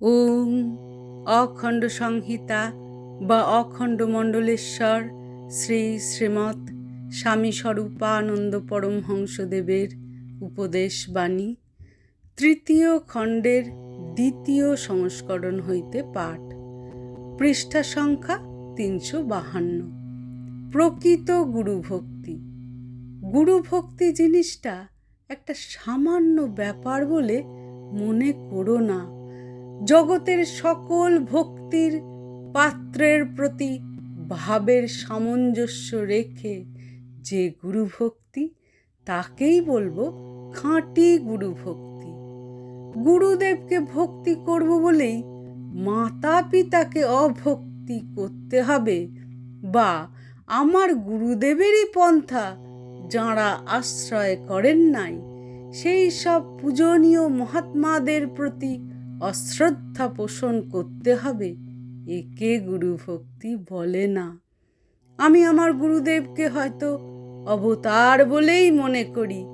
ওম অখণ্ড সংহিতা বা অখণ্ড মণ্ডলেশ্বর শ্রী শ্রীমৎ স্বামী স্বরূপানন্দ পরমহংসদেবের উপদেশ বাণী, তৃতীয় খণ্ডের দ্বিতীয় সংস্করণ হইতে পাঠ। পৃষ্ঠা সংখ্যা তিনশো বাহান্ন। প্রকৃত গুরুভক্তি গুরুভক্তি জিনিসটা একটা সামান্য ব্যাপার বলে মনে করো না। জগতের সকল ভক্তির পাত্রের প্রতি ভাবের সামঞ্জস্য রেখে যে গুরুভক্তি তাকেই বলব খাঁটি গুরুভক্তি গুরুদেবকে ভক্তি করব বলেই মাতা পিতাকে অভক্তি করতে হবে বা আমার গুরুদেবেরই পন্থা যাঁরা আশ্রয় করেন নাই, সেই সব পূজনীয় মহাত্মাদের প্রতি অশ্রদ্ধা পোষণ করতে হবে। একে গুরু ভক্তি বলে না। আমি আমার গুরুদেবকে হয়তো অবতার বলেই মনে করি।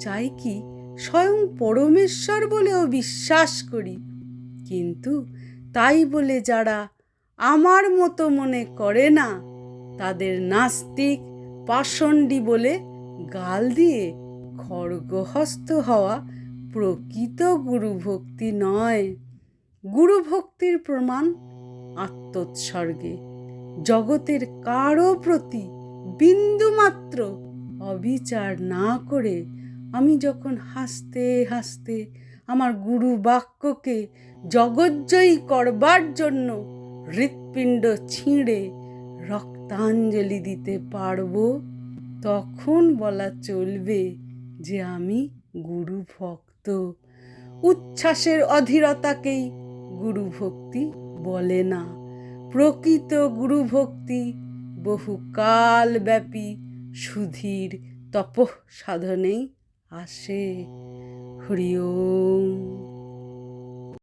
চাই কি স্বয়ং পরমেশ্বর বলেও বিশ্বাস করি। কিন্তু তাই বলে যারা আমার মতো মনে করে না, তাদের নাস্তিক পাষণ্ডী বলে গাল দিয়ে খড়গহস্ত হওয়া প্রকৃত গুরুভক্তি নয়। গুরুভক্তির প্রমাণ আত্মোৎসর্গে। জগতের কারও প্রতি বিন্দুমাত্র অবিচার না করে আমি যখন হাসতে হাসতে আমার গুরু বাক্যকে জগজ্জয়ী করবার জন্য হৃৎপিণ্ড ছিঁড়ে রক্তাঞ্জলি দিতে পারব, তখন বলা চলবে যে আমি গুরু ভক্ত উচ্ছ্বাসের অধীরতাকেই গুরুভক্তি বলে না। প্রকৃত গুরুভক্তি বহুকাল ব্যাপী সুধীর তপ সাধনেই আসে। হরি ওম।